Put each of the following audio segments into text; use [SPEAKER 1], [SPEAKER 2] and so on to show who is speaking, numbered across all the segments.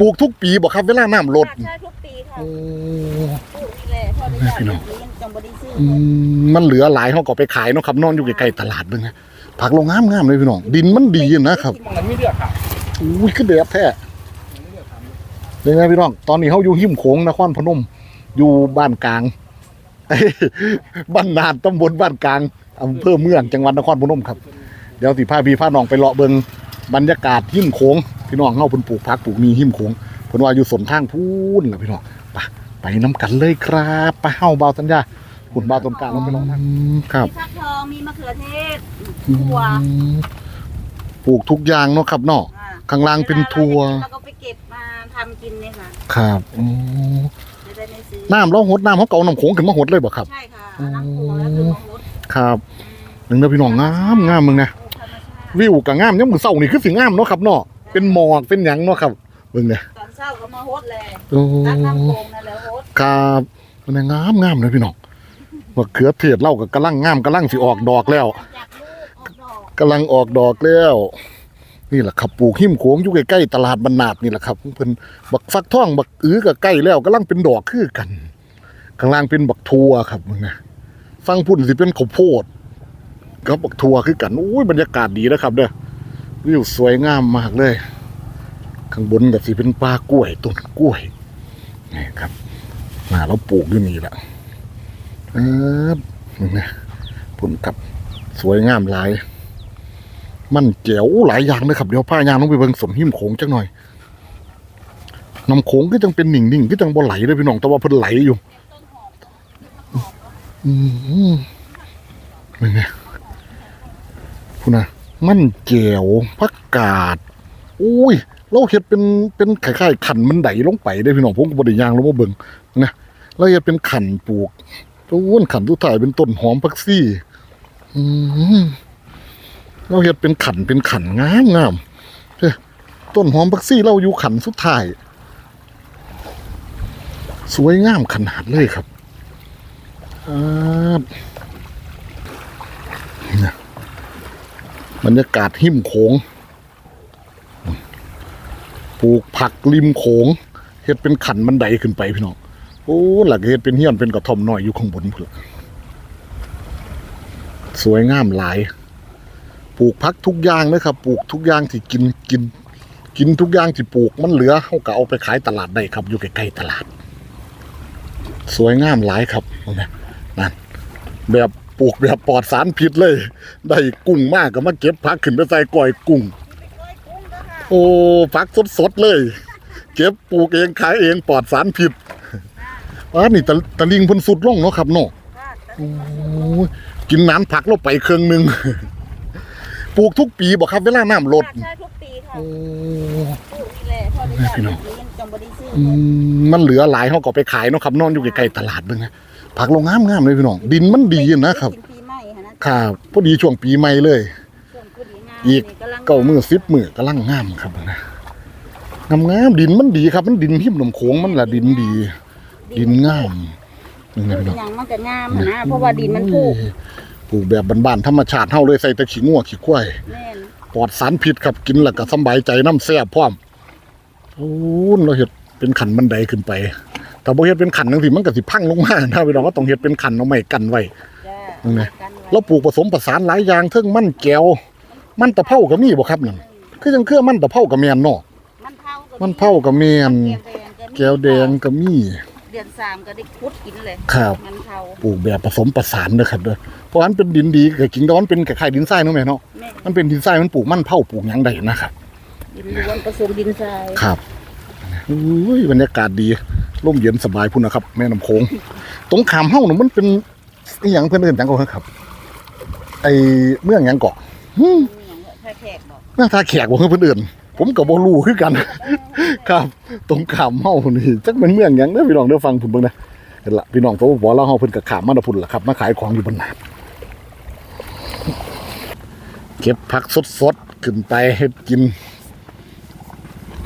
[SPEAKER 1] ปลูกทุกปีบ่ครับเวลาน้ำลด
[SPEAKER 2] ใช่ทุกปีค่ะ
[SPEAKER 1] โอ้
[SPEAKER 2] ปลูกนี่แหละพอได้ยาก
[SPEAKER 1] พี่น้อง
[SPEAKER 2] ยังจำบ่ได้ซื้อ
[SPEAKER 1] อืมมันเหลือหลายเฮาก็ไปขายเนาะครับนอนอยู่ใกล้ๆตลาดเบิ่งนะผักลงงามๆเลยพี่น้องดินมันดีนะครับ
[SPEAKER 3] ที่มันไม่เลือกครับ
[SPEAKER 1] อุ้ยขึ้นแดดแท้เป็นไงพี่น้องตอนนี้เขาอยู่หิมโขงนครพนม อยู่บ้านกลาง บ้านนานตำบลบ้านกลางอำเภอเมืองจังหวัดนครพนมครับ เดี๋ยวสิพาพี่พาน้องไปเลาะเบิงบรรยากาศหิมโขง พี่น้องเฮาเพิ่นปลูกผักปลูกมีหิมโขงเพิ่นว่าอยู่สนทางพูนล่ะพี่น้องไปไปน้กันเลยครับไปเฮาเบาสัญญาคุณเบาต้นกลางแล้วพี่น้องอืมครับ
[SPEAKER 2] มีฟักทองมีมะเขือเทศ
[SPEAKER 1] อื
[SPEAKER 2] ถั่ว
[SPEAKER 1] มปลูกทุกอย่างเนาะครับเนาะ
[SPEAKER 2] อ่า
[SPEAKER 1] ข้างล่างเป็นถั่ว
[SPEAKER 2] แล้วก็ไปเก็บมาทำกินเนี่ยค่ะ
[SPEAKER 1] ครับอืม
[SPEAKER 2] จะได้ไม่ซื้อ
[SPEAKER 1] น้ำเราหดน้ำเขาเก่าน้ำโขงขึ้นมาหดเลยบ่ครับ
[SPEAKER 2] ใช่ค่ะเอาน้ำถั่วแล้วคือมะฮุด
[SPEAKER 1] ครับหนึ่งเด้อพี่น้องงามงามมึงนะ
[SPEAKER 2] ปลูกธรรมชาติ
[SPEAKER 1] วิวกับงามยังมือเศร้านี่คือสิงามเนาะครับเนาะ เป็นหมอกเป็นหยังเนาะครับเบิ่งเนี่ย
[SPEAKER 2] ตอนเช้าก็มาฮดเลย
[SPEAKER 1] โอ้
[SPEAKER 2] ตักน้ำโขงนั่นแหละฮด
[SPEAKER 1] ครับมันนะงามงามเลยพี่น้องว่าเขือเทศเล่ากับกำลังงามกำลังสิออกดอกแล้ว
[SPEAKER 2] จากลูกออกดอก
[SPEAKER 1] กำลังออกดอกแล้ว นี่แหละครับปลูกหิมโขงอยู่ใกล้ๆตลาดบรรนาดนี่แหละครับเพิ่นบักฟักทองบักอื้อก็ใกล้แล้วกำลังเป็นดอกคือกันข้างล่างเป็นบักทัวครับมึงนะฟังพุ่นสิเป็นข้าวโพดกับบักทัวคือกันอุ้ยบรรยากาศดีนะครับเด้อ วิวสวยงามมากเลย ข้างบนก็สิเป็นป่ากล้วยต้นกล้วยนี่ครับน่าเราปลูกอยู่นี่แหละเออมึงนะพุ่นกับสวยงามหลาย มันเจ๋วหลายอย่างเลยครับ เดี๋ยวพายางต้องไปเบิ่งสมหิมโขงจักหน่อยน้ำโขงก็จังเป็นหนิ่งๆก็จังบ่ไหลเลยพี่น้องแต่ว่าเพิ่นไหลอยู่อืมเป็นไงพูดนะ มันเจียวผักกาดอุ้ยเราเห็ดเป็นเป็นคล้ายๆขันมันไดลงไปได้พี่น้องผมก็บไดิยางลงมาเบิ่งนะเราเห็ดเป็นขันปลูกต้นขันทุกถ่ายเป็นต้นหอมพักซี่อืมเราเห็ดเป็นขันเป็นขันงามงามเอ้ยต้นหอมพักซี่เราอยู่ขันสุดท้าย สวยงามขนาดเลยครับครั บรรยากาศหิมโขงปลูกผักริมโขงเฮ็ดเป็นขันบันไดขึ้นไปพี่น้องโอ้หลักเฮ็ดเป็นเฮียนเป็นกระท่อมน้อยอยู่ข้างบนพุ่นสวยงามหลาย ปลูกผักทุกอย่างนะครับ ปลูกทุกอย่างที่กินกิน กินทุกอย่างที่ปลูกมันเหลือเขาก็เอาไปขายตลาดได้ครับ อยู่ใกล้ๆตลาด สวยงามหลายครับนะนั่นแบบ ปลูกแบบปลอดสารพิษเลย ได้กุ้งมากก็มาเก็บผักขึ้นไปใส่ก่อยกุ้ง โอ้ผักสดๆเลย เก็บปลูกเองขายเองปลอดสารพิษอ่านี่ตะตะลิงเพ่นสุดล่องเนาะครับเนาะโอ้ยกินน้ำผักเราไปเครื่องหนึ่งปลูกทุกปีบอกครับเวลาน้ำลด
[SPEAKER 2] ใช่ทุกปีค่ะ
[SPEAKER 1] โอ้
[SPEAKER 2] ปลูกนี่แหละพอได้ยาก
[SPEAKER 1] พี่น้อง
[SPEAKER 2] ยังจำบ่ได้ซื้อ
[SPEAKER 1] อืมมันเหลือหลายเขาก็ไปขายเนาะครับนอนอยู่ใกล้ๆตลาดเบิ่งนะ ผักลงงามๆเลยพี่น้อง ดินมันดีนะครับ
[SPEAKER 2] กินปีใหม่ค่ะนะครับ
[SPEAKER 1] พอดีช่วงปีใหม่เลย
[SPEAKER 2] ช่วงพอดีงาม
[SPEAKER 1] อีก
[SPEAKER 2] นี่ำลัง
[SPEAKER 1] เก้ามือสิบมือกำลังงามครับนะงามงามๆดินมันดีครับ มันดินหิมหนมโขงมันละดินดี ดินงามนี่นะพี่น้อง
[SPEAKER 2] อย่างมันก็งามหั้นนะเพราะว่าดินมันผูก
[SPEAKER 1] ปลูกแบบบ้านๆธรรมชาติเฮาเลยใส่แต่ขี้งัวขี้ควาย
[SPEAKER 2] แน่น
[SPEAKER 1] ปลอดสารพิษครับกินแล้วก็สำบายใจน้ำแซ่บพร้อมโอ้ยเราเฮ็ดเป็นขันบันไดขึ้นไป แต่บ่เฮ็ดเป็นขันจังซี่มันก็สิพังลงมานะพี่น้องก็ต้องเฮ็ดเป็นขันเอาไม้กันไว้
[SPEAKER 2] จ้า
[SPEAKER 1] นั่นไง
[SPEAKER 2] กันไว้
[SPEAKER 1] เราปลูกผสมผสานหลายอย่างเทิงมันแก้ว มันตะเภาก็มีบ่ครับนั่นคือจังเครือมันตะเภาก็แม่นเนาะ
[SPEAKER 2] มันเผาก็
[SPEAKER 1] มันเผาก็แม่น
[SPEAKER 2] แก้วแดงก็มี
[SPEAKER 1] แก้วแดงก็มี
[SPEAKER 2] เดือนสามก็ได้คุดกินเลย
[SPEAKER 1] ครับ
[SPEAKER 2] มันเผา
[SPEAKER 1] ปลูกแบบผสมผสานเด้อครับเด้อเพราะอันเป็นดินดีก็จริงแต่ว่ามันเป็นคล้ายๆดินทรายเนาะแม่เนาะ
[SPEAKER 2] แม่
[SPEAKER 1] มันเป็นดินทรายมันปลูกมันเผาปลูกหยังได้นะครับ
[SPEAKER 2] ดินล้วนผสมดินทราย
[SPEAKER 1] ครับอุ้ยบรรยากาศดี ร่มเย็นสบายพุ่นนะครับ แม่น้ำโขงตรงขามเฮ้าน่ะมันเป็นอหยังเพื่อนเอื่นจังก็ครับ ไอเมืองหยังเกาะหึ
[SPEAKER 2] มีอย่างแค่แขกบอก
[SPEAKER 1] หน้าตาแขกบ่คือเพื่อนอื่น ผมก็บ่รู้คือกัน ครับ ตรงขามเฮ้านี่จักเป็นเมืองหยังเด้อพี่น้องเด้อฟังพุ่นเบิ่งนะเห็นละพี่น้องตัวบ่เราเฮาเพิ่นก็ขามมาแตะพุ่นล่ะครับมาขายของอยู่บนนาดเก็บผักสดๆขึ้นไปเฮ็ดกิน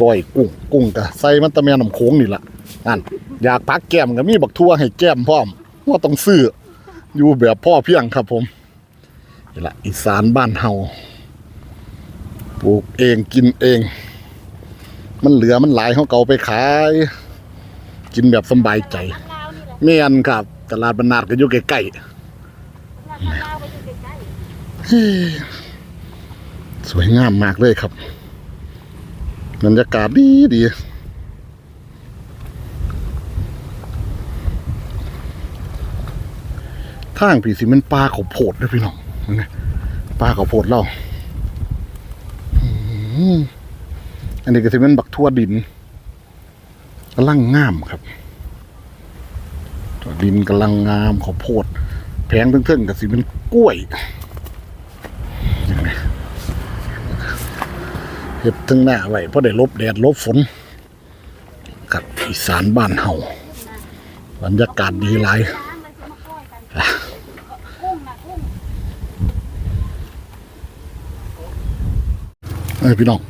[SPEAKER 1] ก้อยกุ้งกุ้งก็ใส่มันตะแม่น้ำโขงนี่ล่ะ นั่นอยากพักแก้มก็มีบักทั่วให้แก้มพร้อมว่าต้องซื้ออยู่แบบพ่อเพียงครับผมนี่แหละอีสานบ้านเฮาปลูกเองกินเอง มันเหลือมันหลายเขาเก่าไปขาย กินแบบสบายใจเมียนครับ ตลาดบรรนาดก็อยู่ใกล้
[SPEAKER 2] ลาวไปอยู่ใกล้
[SPEAKER 1] ๆสวยงามมากเลยครับบรรยากาศดีดี ทางผีสิมันปลาเขาโพดด้วยพี่น้องมึงไงปลาเขาโพดเราอันนี้ก็สิเป็นบักทั่วดินกำลังงามครับ ดินกำลังงามข้าโพด แพงเทิงๆกับสิเป็นกล้วยเห็ดทั้งหน้าไว้เพราะได้ลบแดดลบฝน กับอีสานบ้านเฮาบรรยากาศดีหลาย
[SPEAKER 2] ๆล้างเลยสิมาปล่อยกันกุ้งนะกุ้ง
[SPEAKER 1] เอ้ยพี่น้อง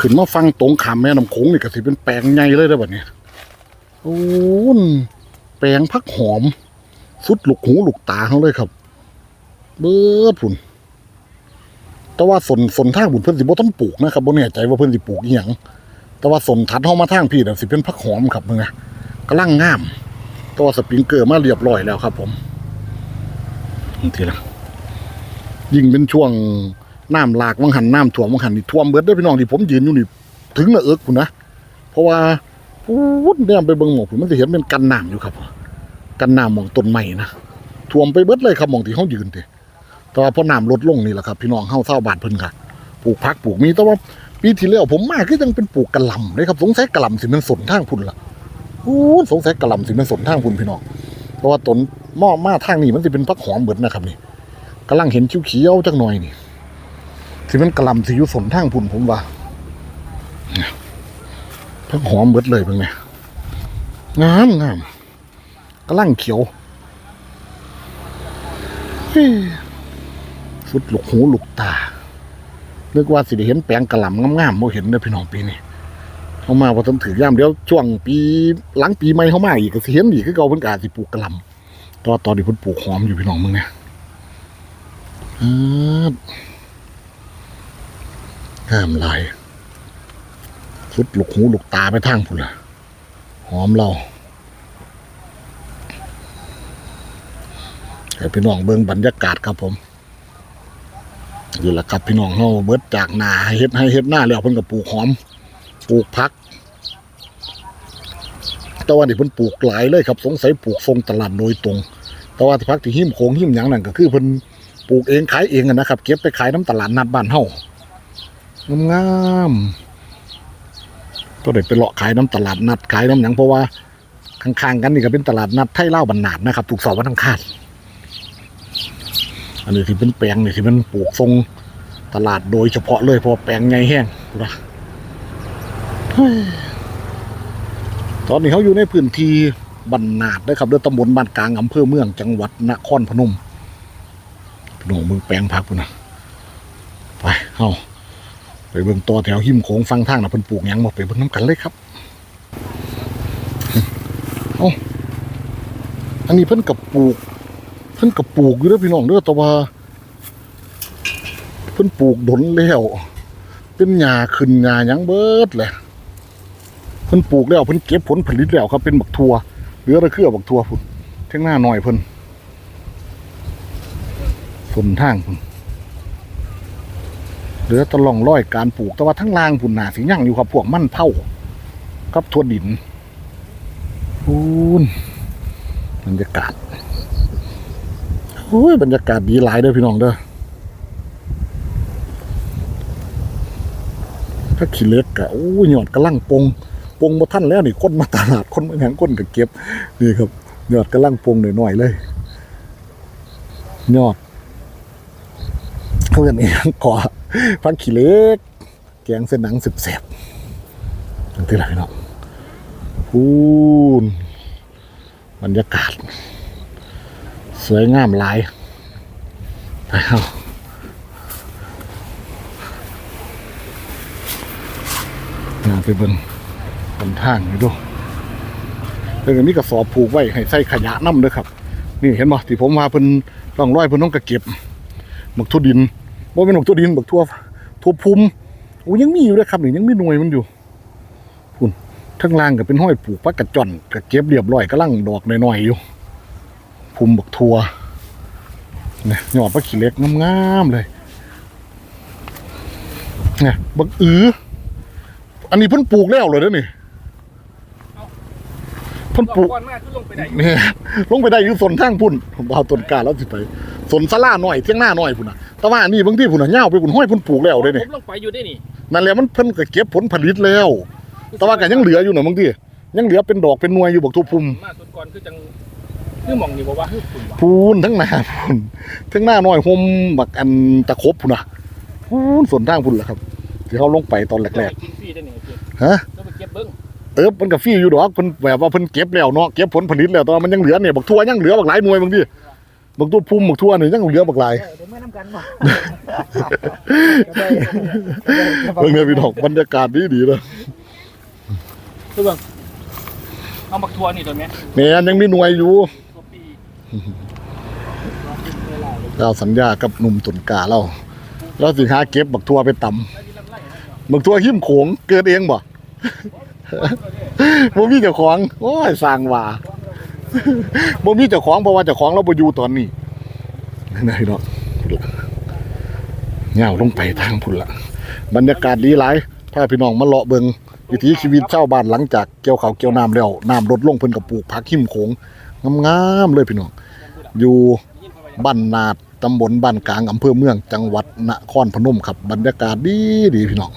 [SPEAKER 1] ขึ้นมาฟังตรงขามแม่น้ำโขงนี่ก็สิเป็นแปลงใหญ่เลยได้อบัดนี้โอ้นแปลงพักหอม สุดหลูกหูหลูกตาเขาเลยครับ เบิดพุ่นแต่ว่าสนสนทางบุญเพิ่นสิบ่ต้องปลูกนะครับบ่แน่ใจว่าเพิ่นสิปลูกอีหยังแต่ว่าสนทัดเฮามาทางพี่น่ะสิเป็นพักหอมครับมึงนะกำลังงามแตัวาสปริงเกอร์มาเรียบร้อยแล้วครับ ผมทีละยิ่งเป็นช่วง น้ำหลากวังหันน้ำท่วมวังหันนี่ท่วมเบิดเด้อพี่น้องที่ผมยืนอยู่นี่ถึงหน้าเอิกพุ่นะเพราะว่าพูดแนมไปเบิ่งหมอกพุ่นมันสิเห็นเป็นกันน้ำอยู่ครับ กันน้ำหมองต้นไม้นะท่วมไปเบิดเลยครับหมองที่เฮายืนติแต่ว่าพอน้ำลดลงนี่แหละครับ พี่น้องเฮาเศร้าบาทเพิ่นค่ะปลูกพักปลูกมีแต่ว่าปีที่แล้วผมมาคือยังเป็นปลูกกระหล่ำเลยครับสงสัยกระหล่ำสิมันสนทางพุ่นละโอ้สงสัยกระหล่ำสิมันสนทางพุ่นพี่น้องเพราะว่าต้นหม้อมาทางนี้มันสิเป็นพักหอมเบิดนะครับนี่กำลังเห็นเขียวๆจักหน่อยนี่ สิมันกะลำสิยู่สนทางพุ่นผมว่าพักหอมเบิดเลยเป็นไงงามงามกำลังเขียวเฮ้ยสุดลูกหูลูกตานึกว่าสิได้เห็นแปลงกระลำงามๆโมเห็นเด้อพี่น้องปีนี้เขามาพอทำถือย่ามเดี๋ยวช่วงปีหลังปีใหม่เขามาอีกก็สิเห็นอีกคือเก่าเพิ่นกาสิปลูกกระลำตอนตอนนี้เพิ่นปลูกหอมอยู่พี่น้องมึงเนี่ยครับ งามหลายสุดลูกหูหลูกตาไปทางพุ่นละหอมเราให้พี่น้องเบิ่งบรรยากาศครับผมนี่ละครับพี่น้องเฮาเบิดจากนาให้เฮ็ดให้เฮ็ดหน้าแล้วเพิ่นก็ปลูกหอมปลูกผักแต่ว่านี่เพิ่นปลูกหลายเลยครับ สงสัยปลูกทรงตลาดโดยตรง แต่ว่าที่พักที่หิมโขงหิมหยังนั่นก็คือเพิ่นปลูกเองขายเองนะครับ เก็บไปขายน้ำตลาดนัดบ้านเฮา งามๆก็ได้ไปเลาะขายน้ำตลาดนัดขายน้ำหยังเพราะว่าข้างๆกันนี่ก็เป็นตลาดนัดไทยเล่าบรรนาดนะครับถูกสาร์วันอังคารอันนี้ที่เป็นแปลงนี่ที่มันปลูกทรงตลาดโดยเฉพาะเลยเพราะแปลงใหญ่แห้งนะตอนนี้เขาอยู่ในพื้นที่บรรนาดนะครับเดือตำบลบ้านกลางอำเภอเมืองจังหวัดนครพนมพน้องมือแปลงพักพุ่นนะไปเข้า ไปเบิ่งต่อแถวหิมโขงฟังทางนะเพิ่นปลูกหยังบอกไปเบิ่งน้ำกันเลยครับเอ้อันนี้เพิ่นกับปลูก เพิ่นก็ปลูกอยู่เด้อพี่น้องเด้อแต่ว่า เพิ่นปลูกดนแล้วเป็นหญ้าขึ้นหญ้าหยังเบิดแหละเพิ่นปลูกแล้วเพิ่นเก็บผลผลิตแล้วครับเป็นบักทัวเหลือแต่เครือบักทัวพุ่นเท่งหน้าหน่อยเพิ่นฝนทางพุ่น เหลือตะล่องร้อยการปลูก แต่ว่าทั้งล่างพุ่นหนาสิยังอยู่ครับพวกมันเผากับทั่วดินพูนบรรยากาศโอ้ยบรรยากาศดีหลายเด้อพี่น้องเด้อถ้าขี้เล็กอะโอ้ยยอดกระลังปงปงมาท่านแล้วนี่คนมาตลาดคนมาแหงคนก็เก็บนี่ครับ ยอดกระลังปงหน่อยๆเลย ยอด เขาเรียกนี่ก่อพักขี้เล็กแกงเส้นหนังสิบแสบนั่นที่ไรพี่น้องพูนบรรยากาศ สวยงามหลายไปเอางาไปเบิ่งบนทางนี่ดูเรื่องนี้ก็สอบผูกไว้ให้ใส่ขยะน้ำเด้อครับ นี่เห็นบ่ที่ผมมาเพิ่นร่องร้อยเพิ่นต้องกระเก็บหมกทั่วดิน บ่เป็นหกทั่วดินหมักทั่วทั่วภูมิโอ้ยังมีอยู่เลยครับนี่ยังมีหน่วยมันอยู่คุณทั้งล่างก็เป็นห้อยปลูกพักกระจอนก็เก็บเรียบร้อยกำลังดอกน้อยๆอยู่ภูมิบักทัวเนี่ยยอดพักขี้เล็กงามๆเลยเนี่ยบักอืออันนี้เพิ่นปลูกแล้วเลยเด้อนี่ เพิ่นปลูก
[SPEAKER 3] ก่อนมากขึ้นลงไปไหน
[SPEAKER 1] เนี่ยลงไปได้อยู่สนทางพุ่นผมเอาต้นกล้าแล้วสิไปสนสลาหน่อยเที่ยงหน้าหน่อยพุ่นน่ะแต่ว่าอันนี่บางที่พุ่นน่ะเหย้าไปพุ่นห้อยพุ่นปลูกแล้วเด้นี่
[SPEAKER 3] ผมลงไปอยู่ได้นี่
[SPEAKER 1] นั่นแหละมันเพิ่นก็เก็บผลผลิตแล้ว แต่ว่าก็ยังเหลืออยู่น่ะบางทียังเหลือเป็นดอกเป็นหน่วยอยู่บักทุกพุ่ม
[SPEAKER 3] มาสุดก่อนคือจังคือหมองนี่บอกว่าคือฝุ่นว่ะ
[SPEAKER 1] พูนทั้งหน้าพุ่นทั้งหน้าหน่อยห่มบักอันตะครบพุ่นน่ะพูนสนทางพุ่นล่ะครับที่เขาลงไปตอนแรก
[SPEAKER 3] กินฟรีได้นี่คือ
[SPEAKER 1] ๆฮะ
[SPEAKER 3] แล้วไป เก็บเบิ้ง
[SPEAKER 1] เออมันก็ฟรีอยู่ดอกเพิ่นแบบว่าเพิ่นเก็บแล้วเนาะเก็บผลผลิตแล้วแต่ว่ามันยังเหลือเนี่ยบักทั่วยังเหลือบักหลายหน่วยบางทีบักตัวพุ่มบักทั่วนี่ยังเหลือบักหลาย
[SPEAKER 4] เดี๋ยวไม่น้ำกันบ่
[SPEAKER 1] เบิ่งเนี่ยพี่น้องบรรยากาศดีดีๆเลย
[SPEAKER 3] คือเบิ้งเอาบักทัวนี่ตัวไหม
[SPEAKER 1] แม่นยังมีหน่วยอยู่
[SPEAKER 3] ตัวปี
[SPEAKER 1] เราสัญญากับหนุ่มตุนกาเราเราสิหาเก็บบักทั่วไปตำบักทั่วหิมโขงเกิดเองบ่ บ่มีเจ้าของ โอ้ยสร้างว่าบ่มีเจ้าของเพราะว่าเจ้าของเราบ่อยู่ตอนนี้นั่นพี่น้องเงาลงไปทางพุ่นละบรรยากาศดีหลายถ้าพี่น้องมาเลาะเบิงวิถีชีวิตชาวบ้านหลังจากเกี่ยวเขาเกี่ยวน้ำแล้วน้ำลดลงเพิ่นก็ปลูกผักหิมโขงงามๆเลยพี่น้อง อยู่บ้านนาดตำบลบ้านกลางอำเภอเมือง จังหวัดนครพนมครับบรรยากาศดีดีพี่น้อง